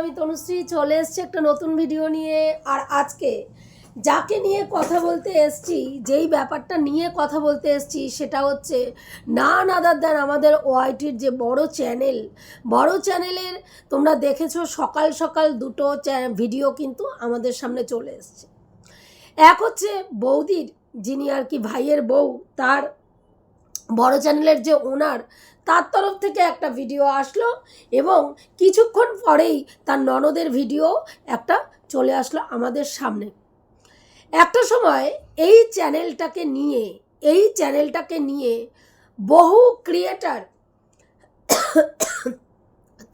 আমি তনুশ্রী চলে এসেছি একটা নতুন ভিডিও নিয়ে। আর আজকে যাকে নিয়ে কথা বলতে এসছি, যেই ব্যাপারটা নিয়ে কথা বলতে এসছি, সেটা হচ্ছে না আদার দেন আমাদের ওআইটির যে বড় চ্যানেল। বড় চ্যানেলের তোমরা দেখেছ সকাল সকাল দুটো ভিডিও কিন্তু আমাদের সামনে চলে এসছে। এক হচ্ছে বৌদির, যিনি আর কি ভাইয়ের বউ, তার বড় চ্যানেলের যে ওনার, তার তরফ থেকে একটা ভিডিও আসলো এবং কিছুক্ষণ পরেই তার ননদের ভিডিও একটা চলে আসলো আমাদের সামনে। একটা সময় এই চ্যানেলটাকে নিয়ে, এই চ্যানেলটাকে নিয়ে বহু ক্রিয়েটার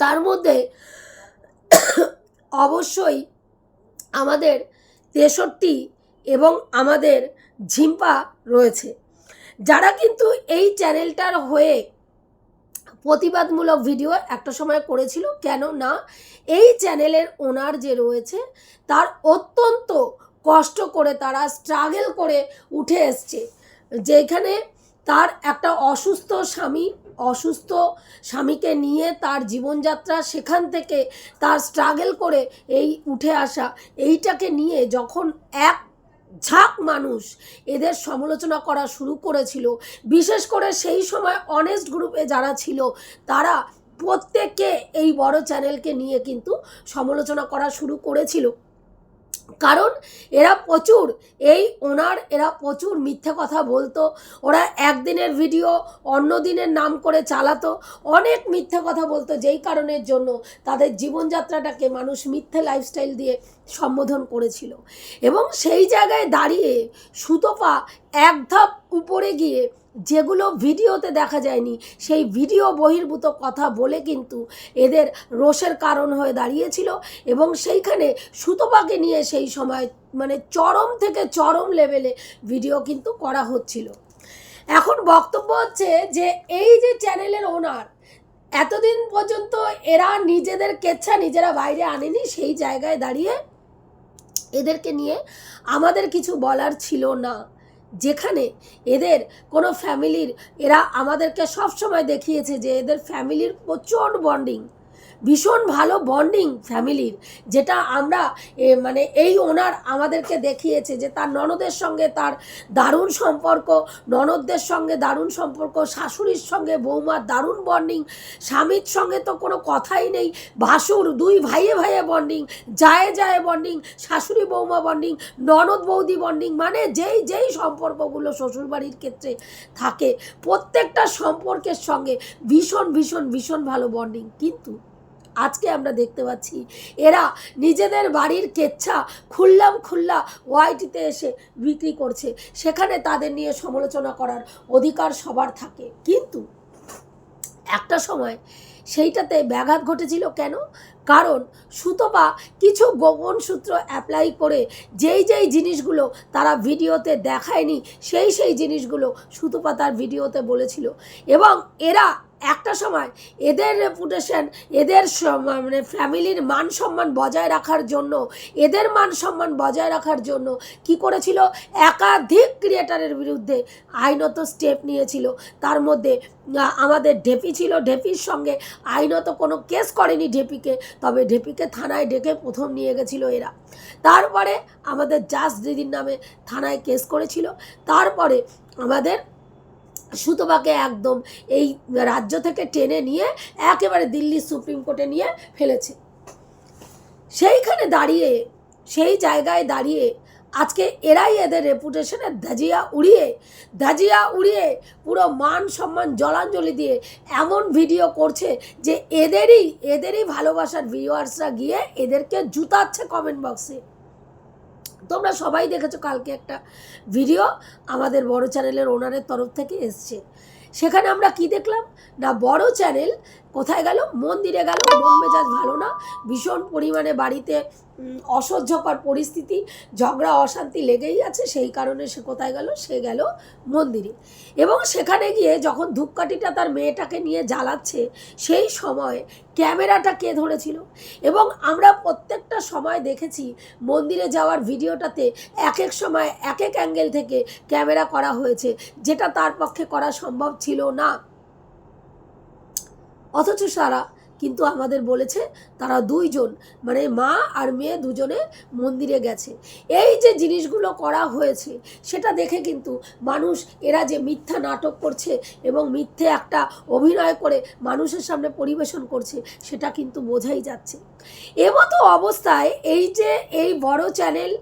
তার মধ্যে অবশ্যই আমাদের তেষট্টি এবং আমাদের ঝিম্পা রয়েছে। যারা কিন্তু এই চ্যানেলটার হয়ে প্রতিবাদমূলক ভিডিও একটা সময় করেছিল, কেন না? এই চ্যানেলের ওনার যে রয়েছে, তার অত্যন্ত কষ্ট করে তারা স্ট্রাগল করে উঠে এসছে। যেখানে তার একটা অসুস্থ স্বামী, অসুস্থ স্বামীকে নিয়ে তার জীবনযাত্রা, সেখান থেকে তার স্ট্রাগল করে এই উঠে আসা, এইটাকে নিয়ে যখন এক ঝাঁক মানুষ এদের সমালোচনা করা শুরু করেছিল। বিশেষ করে সেই সময় অনেস্ট গ্রুপে যারা ছিল, তারা প্রত্যেকে এই বড় চ্যানেলকে নিয়ে কিন্তু সমালোচনা করা শুরু করেছিল। কারণ এরা প্রচুর, এই ওনার এরা প্রচুর মিথ্যে কথা বলতো, ওরা একদিনের ভিডিও অন্য দিনের নাম করে চালাতো, অনেক মিথ্যে কথা বলতো যেই কারণের জন্য তাদের জীবনযাত্রাটাকে মানুষ মিথ্যে লাইফস্টাইল দিয়ে সম্বোধন করেছিল। এবং সেই জায়গায় দাঁড়িয়ে সুতপা এক ধাপ উপরে গিয়ে যেগুলো ভিডিওতে দেখা যায়নি, সেই ভিডিও বহির্ভূত কথা বলে কিন্তু এদের রোষের কারণ হয়ে দাঁড়িয়েছিল এবং সেইখানে সুতপাকে নিয়ে সেই সময় মানে চরম থেকে চরম লেভেলে ভিডিও কিন্তু করা হচ্ছিল। এখন বক্তব্য হচ্ছে যে এই যে চ্যানেলের ওনার, এতদিন পর্যন্ত এরা নিজেদের কেচ্ছা নিজেরা বাইরে আনেনি, সেই জায়গায় দাঁড়িয়ে এদেরকে নিয়ে আমাদের কিছু বলার ছিল না। যেখানে এদের কোনো ফ্যামিলির এরা আমাদেরকে সবসময় দেখিয়েছে যে এদের ফ্যামিলির প্রচণ্ড বন্ডিং ভীষণ ভালো বন্ডিং ফ্যামিলির যেটা আমরা মানে এই ওনার আমাদেরকে দেখিয়েছে যে তার ননদের সঙ্গে তার দারুণ সম্পর্ক, ননদদের সঙ্গে দারুণ সম্পর্ক, শাশুড়ির সঙ্গে বৌমার দারুণ বন্ডিং স্বামীর সঙ্গে তো কোনো কথাই নেই, ভাসুর, দুই ভাইয়ে ভাইয়ে বন্ডিং যায় যায় বন্ডিং শাশুড়ি বৌমা বন্ডিং ননদ বৌদি বন্ডিং মানে যেই যেই সম্পর্কগুলো শ্বশুরবাড়ির ক্ষেত্রে থাকে, প্রত্যেকটা সম্পর্কের সঙ্গে ভীষণ ভীষণ ভীষণ ভালো বন্ডিং কিন্তু আজকে আমরা দেখতে পাচ্ছি, এরা নিজেদের বাড়ির কেচ্ছা খুললাম খুল্লা ওয়াইটিতে এসে বিক্রি করছে। সেখানে তাদের নিয়ে সমালোচনা করার অধিকার সবার থাকে। কিন্তু একটা সময় সেইটাতে ব্যাঘাত ঘটেছিল কেন? কারণ সুতপা কিছু গোপন সূত্র অ্যাপ্লাই করে যেই যেই জিনিসগুলো তারা ভিডিওতে দেখায়নি, সেই সেই জিনিসগুলো সুতপা তার ভিডিওতে বলেছিল। এবং এরা একটা সময় এদের রেপুটেশন এদের মানে ফ্যামিলির মান সম্মান বজায় রাখার জন্য, এদের মান সম্মান বজায় রাখার জন্য কি করেছিল? একাধিক ক্রিয়েটারের বিরুদ্ধে আইনত স্টেপ নিয়েছিল। তার মধ্যে আমাদের ঢেপি ছিল। ঢেপির সঙ্গে আইনত কোনো কেস করেনি ঢেপিকে, তবে ঢেপিকে থানায় ডেকে প্রথম নিয়ে গেছিল এরা। তারপরে আমাদের জাস দিদির নামে থানায় কেস করেছিল। তারপরে আমাদের সুতপাকে একদম এই রাজ্য থেকে টেনে নিয়ে একেবারে দিল্লি সুপ্রিম কোর্টে নিয়ে ফেলেছে। সেইখানে দাঁড়িয়ে, সেই জায়গায় দাঁড়িয়ে আজকে এরাই এদের রেপুটেশনের ধাজিয়া উড়িয়ে ধাজিয়া উড়িয়ে পুরো মান সম্মান জলাঞ্জলি দিয়ে এমন ভিডিও করছে যে এদেরই এদেরই ভালোবাসার ভিউয়ার্সরা গিয়ে এদেরকে জুতাচ্ছে কমেন্ট বক্সে তোমরা সবাই দেখেছ কালকে একটা ভিডিও আমাদের বড় চ্যানেলের ওনারের তরফ থেকে এসছে। সেখানে আমরা কি দেখলাম? না, বড় চ্যানেল কোথায় গেল? মন্দিরে গেল। মন মেজাজ ভালো না। ভীষণ পরিমাণে বাড়িতে অসহ্যকর পরিস্থিতি। ঝগড়া, অশান্তি লেগেই আছে। সেই কারণে সে কোথায় গেল? সে গেল মন্দিরে। এবং সেখানে গিয়ে যখন ধূপকাঠিটা তার মেয়েটাকে নিয়ে জ্বালাচ্ছে, সেই সময় ক্যামেরাটা কে ধরেছিল? এবং আমরা প্রত্যেকটা সময় দেখেছি, মন্দিরে যাওয়ার ভিডিওটাতে এক এক সময় এক এক অ্যাঙ্গেল থেকে ক্যামেরা করা হয়েছে, যেটা তার পক্ষে করা সম্ভব ছিল না। অথচ সারা কিন্তু আমাদের বলেছে তারা দুইজন মানে মা আর মেয়ে দুজনে মন্দিরে গেছে। এই যে জিনিসগুলো করা হয়েছে, সেটা দেখে কিন্তু মানুষ, এরা যে মিথ্যা নাটক করছে এবং মিথ্যে একটা অভিনয় করে মানুষের সামনে পরিবেশন করছে, সেটা কিন্তু বোঝাই যাচ্ছে। এমতো অবস্থায় এই যে এই বড় চ্যানেল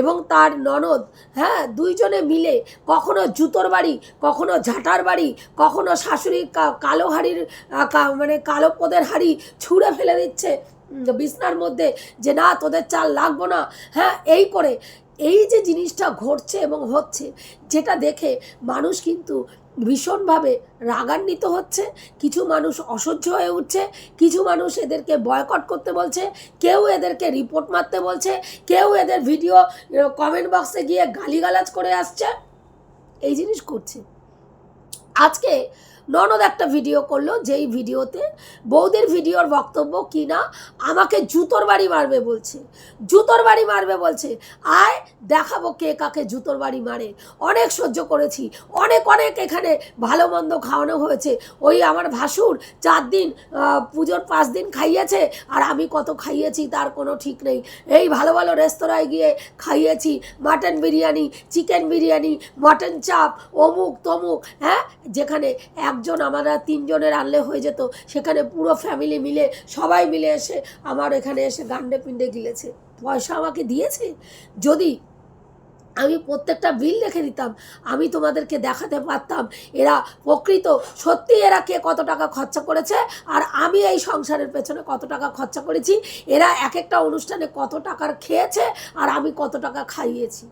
এবং তার ননদ হ্যাঁ দুইজনে মিলে কখনো জুতোর বাড়ি, কখনো ঝাঁটার বাড়ি, কখনো শাশুড়ির কালো হাড়ির মানে কালো পদের হাড়ি ছুঁড়ে ফেলে দিচ্ছে বিছনার মধ্যে যে না, তোদের চাল লাগবো না। হ্যাঁ এই করে, এই যে জিনিসটা ঘটছে এবং হচ্ছে, যেটা দেখে মানুষ কিন্তু ভীষণভাবে রাগান্বিত হচ্ছে, কিছু মানুষ অসহ্য হয়ে উঠছে, কিছু মানুষ এদেরকে বয়কট করতে বলছে, কেউ এদেরকে রিপোর্ট মারতে বলছে, কেউ এদের ভিডিও কমেন্ট বক্সে গিয়ে গালিগালাজ করে আসছে। এই জিনিস করছে আজকে ননদ একটা ভিডিও করল, যেই ভিডিওতে বৌদির ভিডিওর বক্তব্য কি না, আমাকে জুতোর বাড়ি মারবে বলছে। জুতোর বাড়ি মারবে বলছে। আয়, দেখাবো কে কাকে জুতোর বাড়ি মারে। অনেক সহ্য করেছি। অনেক অনেক এখানে ভালো মন্দ খাওয়ানো হয়েছে। ওই আমার ভাসুর চার দিন পুজোর পাঁচ দিন খাইয়েছে, আর আমি কত খাইয়েছি তার কোনো ঠিক নেই। এই ভালো ভালো রেস্তোরাঁয় গিয়ে খাইয়েছি। Mutton biryani, chicken biryani, mutton চাপ, অমুক, তমুক হ্যাঁ? যেখানে একজন আমরা তিনজনের আনলে হয়ে যেত। সেখানে পুরো ফ্যামিলি মিলে, সবাই মিলে এসে আমার এখানে এসে গান্ডে পিণ্ডে গিলেছে। পয়সা আমাকে দিয়েছে? যদি আমি প্রত্যেকটা বিল রেখে দিতাম আমি তোমাদেরকে দেখাতে পারতাম এরা প্রকৃত, সত্যি এরা কে কত টাকা খরচা করেছে আর আমি এই সংসারের পেছনে কত টাকা খরচা করেছি, এরা এক একটা অনুষ্ঠানে কত টাকার খেয়েছে আর আমি কত টাকা খাইয়েছি।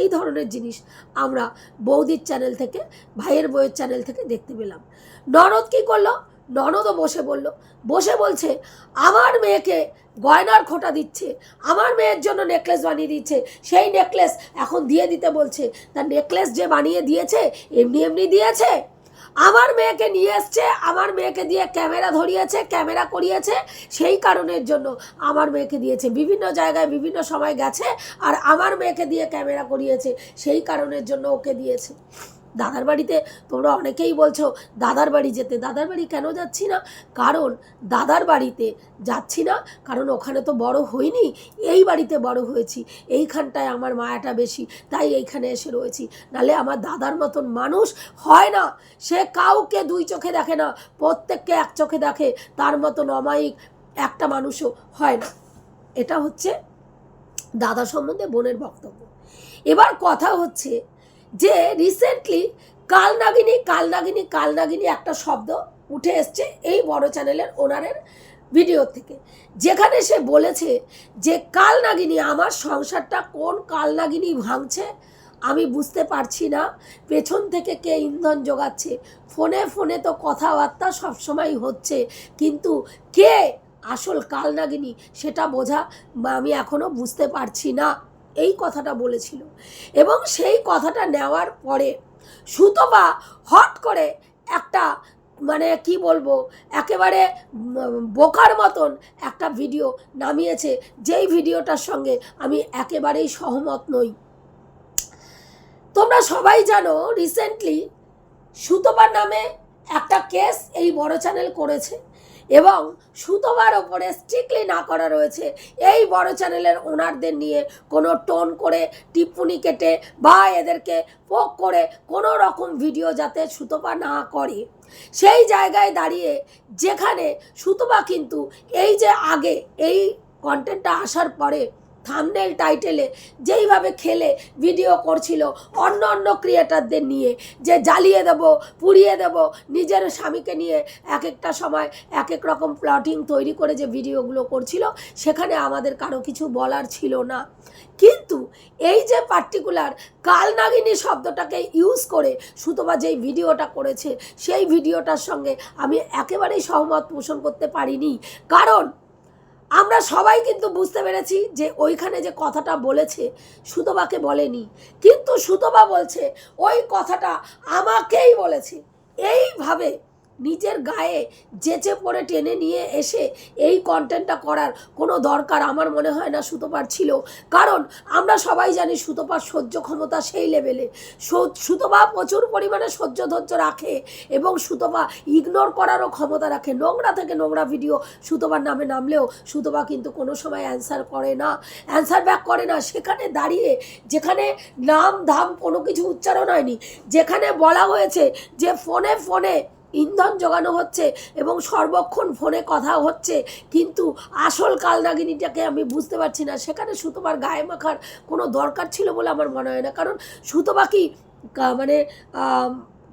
এই ধরনের জিনিস আমরা বৌদির চ্যানেল থেকে, ভাইয়ের বইয়ের চ্যানেল থেকে দেখতে পেলাম। ননদ কি করল? ননদও বসে বলল, বসে বলছে, আমার মেয়েকে গয়নার খোটা দিচ্ছে, আমার মেয়ের জন্য নেকলেস বানিয়ে দিচ্ছে, সেই নেকলেস এখন দিয়ে দিতে বলছে। তার নেকলেস যে বানিয়ে দিয়েছে, এমনি এমনি দিয়েছে? আমার মেয়েকে নিয়ে এসছে আমার মেয়েকে দিয়ে ক্যামেরা ধরিয়েছে, ক্যামেরা করিয়েছে, সেই কারণের জন্য আমার মেয়েকে দিয়েছে। বিভিন্ন জায়গায় বিভিন্ন সময় গেছে, আর আমার মেয়েকে দিয়ে ক্যামেরা করিয়েছে, সেই কারণের জন্য ওকে দিয়েছে। দাদার বাড়িতে তোমরা অনেকেই বলছো, দাদার বাড়ি যেতে, দাদার বাড়ি কেন যাচ্ছি না? কারণ দাদার বাড়িতে যাচ্ছি না, কারণ ওখানে তো বড় হইনি, এই বাড়িতে বড় হয়েছি, এইখানটায় আমার মায়াটা বেশি, তাই এইখানে এসে রয়েছি। নালে আমার দাদার মতন মানুষ হয় না, সে কাউকে দুই চোখে দেখে না, প্রত্যেককে এক চোখে দেখে, তার মতন অমায়িক একটা মানুষও হয় না। এটা হচ্ছে দাদা সম্বন্ধে বোনের বক্তব্য। এবার কথা হচ্ছে যে রিসেন্টলি কালনাগিনী কালনাগিনী কালনাগিনী একটা শব্দ উঠে এসছে এই বড় চ্যানেলের ওনারের ভিডিও থেকে। যেখানে সে বলেছে যে কালনাগিনী আমার সংসারটা কোন কালনাগিনী ভাঙছে? আমি বুঝতে পারছি না। পেছন থেকে কে ইন্ধন যোগাচ্ছে ফোনে ফোনে তো কথাবার্তা সবসময় হচ্ছে। কিন্তু কে আসল কালনাগিনী সেটা বোঝা, আমি এখনও বুঝতে পারছি না। এই কথাটা বলেছিল। এবং সেই কথাটা নেওয়ার পরে সুতপা হট করে একটা মানে কি বলব, একেবারে বোকার মতন একটা ভিডিও নামিয়েছে, যেই ভিডিওটার সঙ্গে আমি একেবারেই সহমত নই। তোমরা সবাই জানো রিসেন্টলি সুতপার নামে একটা কেস এই বড় চ্যানেল করেছে। এবং সুতোবার ওপরে স্ট্রিক্টলি না করা রয়েছে। এই বড় চ্যানেলের ওনারদের নিয়ে কোনো টোন করে, টিপ্পনি কেটে বা এদেরকে পোক করে কোনো রকম ভিডিও যাতে সুতোপা না করে। সেই জায়গায় দাঁড়িয়ে যেখানে সুতোবা কিন্তু এই যে আগে এই কন্টেন্টটা আসার পরে থামনেল টাইটেলে যেইভাবে খেলে ভিডিও করছিল অন্য অন্য ক্রিয়েটারদের নিয়ে যে জ্বালিয়ে দেব, পুড়িয়ে দেব নিজের স্বামীকে নিয়ে এক একটা সময় এক এক রকম প্লটিং তৈরি করে যে ভিডিওগুলো করছিল, সেখানে আমাদের কারও কিছু বলার ছিল না। কিন্তু এই যে পার্টিকুলার কালনাগিনী শব্দটাকে ইউজ করে সুতবা যেই ভিডিওটা করেছে, সেই ভিডিওটার সঙ্গে আমি একেবারেই সহমত পোষণ করতে পারিনি। কারণ আমরা সবাই কিন্তু বুঝতে পেরেছি যে ওইখানে যে কথাটা বলেছে, সুতবাকে বলেনি। কিন্তু সুতবা বলছে, ওই কথাটা আমাকেই বলেছে। এইভাবে নিজের গায়ে যেচে পড়ে টেনে নিয়ে এসে এই কন্টেন্টটা করার কোনো দরকার আমার মনে হয় না সুতোপার ছিল। কারণ আমরা সবাই জানি সুতোপার সহ্য ক্ষমতা সেই লেভেলে সুতোপা প্রচুর পরিমাণে সহ্য ধৈর্য রাখে এবং সুতোপা ইগনোর করারও ক্ষমতা রাখে। নোংরা থেকে নোংরা ভিডিও সুতোবার নামে নামলেও সুতোপা কিন্তু কোনো সময় অ্যান্সার করে না। অ্যান্সার ব্যাক করে না। সেখানে দাঁড়িয়ে, যেখানে নাম, ধাম কোনো কিছু উচ্চারণ হয়নি, যেখানে বলা হয়েছে যে ফোনে ফোনে ইন্ধন জোগানো হচ্ছে এবং সর্বক্ষণ ফোনে কথা হচ্ছে। কিন্তু আসল কালনাগিনীটাকে আমি বুঝতে পারছি না। সেখানে সুতোবার গায়ে মাখার কোনো দরকার ছিল বলে আমার মনে হয় না। কারণ সুতোবা মানে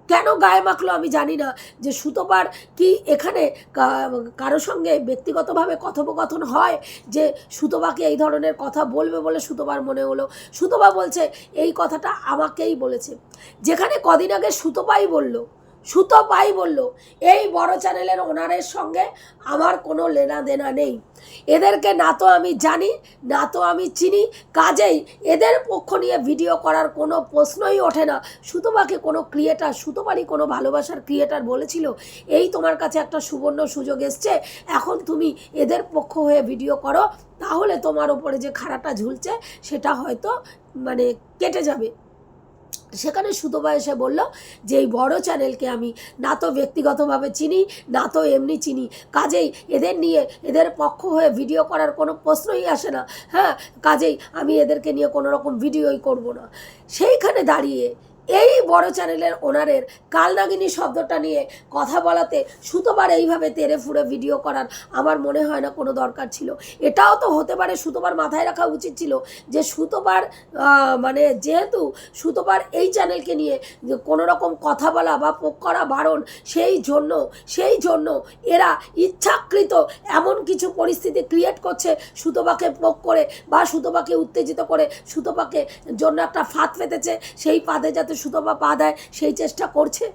কেন গায়ে মাখলো আমি জানি না। যে সুতোবার কি এখানে কারও সঙ্গে ব্যক্তিগতভাবে কথোপকথন হয়? যে সুতোবাকে এই ধরনের কথা বলবে বলে সুতোবার মনে হলো? সুতোবা বলছে, এই কথাটা আমাকেই বলেছে। যেখানে কদিন আগে সুতোপাই বলল। সুতোপাই বলল, এই বড় চ্যানেলের ওনারের সঙ্গে আমার কোনো লেনা দেনা নেই। এদেরকে না তো আমি জানি, না তো আমি চিনি, কাজেই এদের পক্ষ নিয়ে ভিডিও করার কোনো প্রশ্নই ওঠে না। সুতোবাকে কোনো ক্রিয়েটার সুতোবারই কোনো ভালোবাসার ক্রিয়েটার বলেছিল, এই তোমার কাছে একটা সুবর্ণ সুযোগ এসছে, এখন তুমি এদের পক্ষ হয়ে ভিডিও করো, তাহলে তোমার ওপরে যে খাড়াটা ঝুলছে, সেটা হয়তো মানে কেটে যাবে। সেখানে সুতোবা এসে বলল যে এই বড় চ্যানেলকে আমি না তো ব্যক্তিগতভাবে চিনি, না তো এমনি চিনি, কাজেই এদের নিয়ে, এদের পক্ষ হয়ে ভিডিও করার কোনো প্রশ্নই আসে না। হ্যাঁ কাজেই আমি এদেরকে নিয়ে কোনো রকম ভিডিওই করব না। সেইখানে দাঁড়িয়ে এই বড় চ্যানেলের ওনারের কালনাগিনী শব্দটা নিয়ে কথা বলাতে সুতোবার এইভাবে তেরে ফুড়ে ভিডিও করার আমার মনে হয় না কোনো দরকার ছিল। এটাও তো হতে পারে সুতোবার মাথায় রাখা উচিত ছিল যে সুতোবার মানে যেহেতু সুতোবার এই চ্যানেলকে নিয়ে কোনো রকম কথা বলা বা পোক করা বারণ, সেই জন্য সেই জন্য এরা ইচ্ছাকৃত এমন কিছু পরিস্থিতি ক্রিয়েট করছে সুতোবাকে পোক করে বা সুতোবাকে উত্তেজিত করে সুতোবাকে জন্য একটা ফাঁদ পেতেছে সেই ফাঁদে যাতে সুতোবা পা দেয়, সেই চেষ্টা করছে।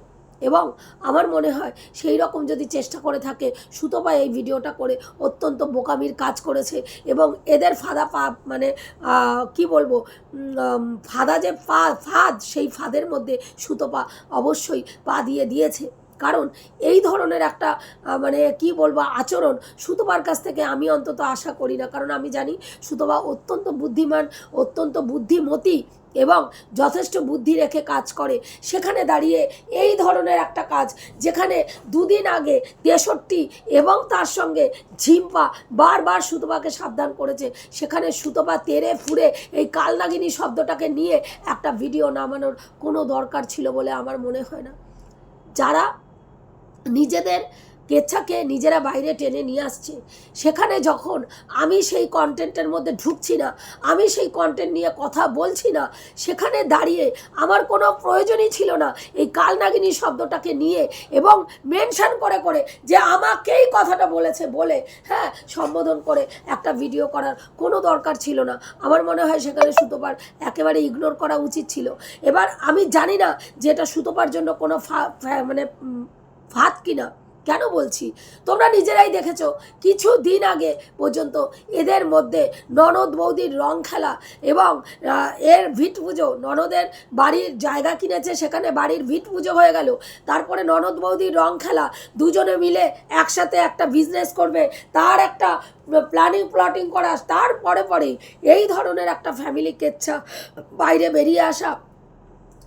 এবং আমার মনে হয় সেই রকম যদি চেষ্টা করে থাকে সুতপা এই ভিডিওটা করে অত্যন্ত বোকামির কাজ করেছে এবং এদের ফাঁদা পা মানে কি বলব ফাদা যে ফাঁদ, সেই ফাঁদের মধ্যে সুতোপা অবশ্যই পা দিয়ে দিয়েছে। কারণ এই ধরনের একটা মানে কি বলব, আচরণ সুতোবার কাছ থেকে আমি অন্তত আশা করি না। কারণ আমি জানি সুতোবা অত্যন্ত বুদ্ধিমান, অত্যন্ত বুদ্ধিমতী এবং যথেষ্ট বুদ্ধি রেখে কাজ করে। সেখানে দাঁড়িয়ে এই ধরনের একটা কাজ যেখানে দুদিন আগে তেষট্টি এবং তার সঙ্গে ঝিম্পা বারবার সুতোপাকে সাবধান করেছে, সেখানে সুতোপা তেরে ফুরে এই কালনাগিনী শব্দটাকে নিয়ে একটা ভিডিও নামানোর কোনো দরকার ছিল বলে আমার মনে হয় না। যারা নিজেদের কেচ্ছাকে নিজেরা বাইরে টেনে নিয়ে আসছে। সেখানে যখন আমি সেই কন্টেন্টের মধ্যে ঢুকছি না, আমি সেই কন্টেন্ট নিয়ে কথা বলছি না, সেখানে দাঁড়িয়ে আমার কোনো প্রয়োজনই ছিল না এই কালনাগিনী শব্দটাকে নিয়ে এবং মেনশন করে করে যে আমাকেই কথাটা বলেছে বলে হ্যাঁ সম্বোধন করে একটা ভিডিও করার কোনো দরকার ছিল না। আমার মনে হয় সেখানে সুতোপার একেবারে ইগনোর করা উচিত ছিল। এবার আমি জানি না যে এটা সুতোপার জন্য কোনো ফা- মানে ফাঁদ কিনা? কেন বলছি? তোমরা নিজেরাই দেখেছ কিছু দিন আগে পর্যন্ত এদের মধ্যে ননদ বৌদির রং খেলা এবং এর ভিট পুজো, ননদের বাড়ির জায়গা কিনেছে, সেখানে বাড়ির ভিট পুজো হয়ে গেল। তারপরে ননদ বৌদির রং খেলা, দুজনে মিলে একসাথে একটা বিজনেস করবে, তার একটা প্ল্যানিং প্লটিং করা, তার পরে পরেই এই ধরনের একটা ফ্যামিলি কেচ্ছা বাইরে বেরিয়ে আসা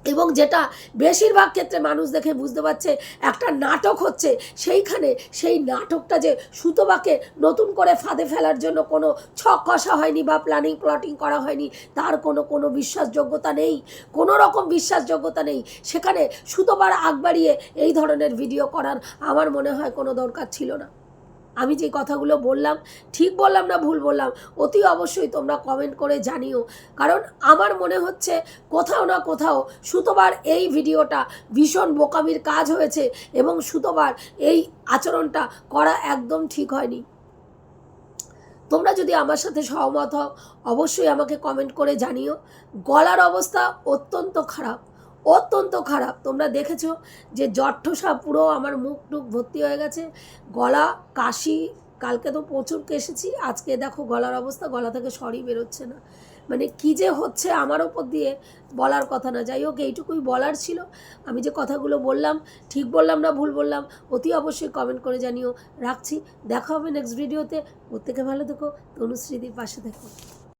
এবং যেটা বেশিরভাগ ক্ষেত্রে মানুষ দেখে বুঝতে পারছে, একটা নাটক হচ্ছে, সেইখানে সেই নাটকটা যে সুতোবাকে নতুন করে ফাঁদে ফেলার জন্য কোনো ছক কষা হয়নি বা প্ল্যানিং প্লটিং করা হয়নি, তার কোনো কোনো বিশ্বাসযোগ্যতা নেই, কোনো রকম বিশ্বাসযোগ্যতা নেই। সেখানে সুতোবার আগ বাড়িয়ে এই ধরনের ভিডিও করার আমার মনে হয় কোনো দরকার ছিল না। আমি যে কথাগুলো বললাম, ঠিক বললাম না ভুল বললাম, অতি অবশ্যই তোমরা কমেন্ট করে জানিও। কারণ আমার মনে হচ্ছে কোথাও না কোথাও সুতোবার এই ভিডিওটা ভীষণ বোকামির কাজ হয়েছে এবং সুতোবার এই আচরণটা করা একদম ঠিক হয়নি। তোমরা যদি আমার সাথে সহমত হও, অবশ্যই আমাকে কমেন্ট করে জানিও। গলার অবস্থা অত্যন্ত খারাপ। অত্যন্ত খারাপ। তোমরা দেখেছ যে জট্ঠসা পুরো আমার মুখ টুক ভর্তি হয়ে গেছে। গলা, কাশি, কালকে তো প্রচুর কেসেছি আজকে দেখো গলার অবস্থা, গলা থেকে সরই বেরোচ্ছে না। মানে কী যে হচ্ছে আমার ওপর দিয়ে বলার কথা না। যাই হোক, এইটুকুই বলার ছিল। আমি যে কথাগুলো বললাম, ঠিক বললাম না ভুল বললাম, অতি অবশ্যই কমেন্ট করে জানিও। রাখছি। দেখা হবে নেক্সট ভিডিওতে প্রত্যেকে ভালো থেকো। তনুশ্রীদির পাশে থেকো।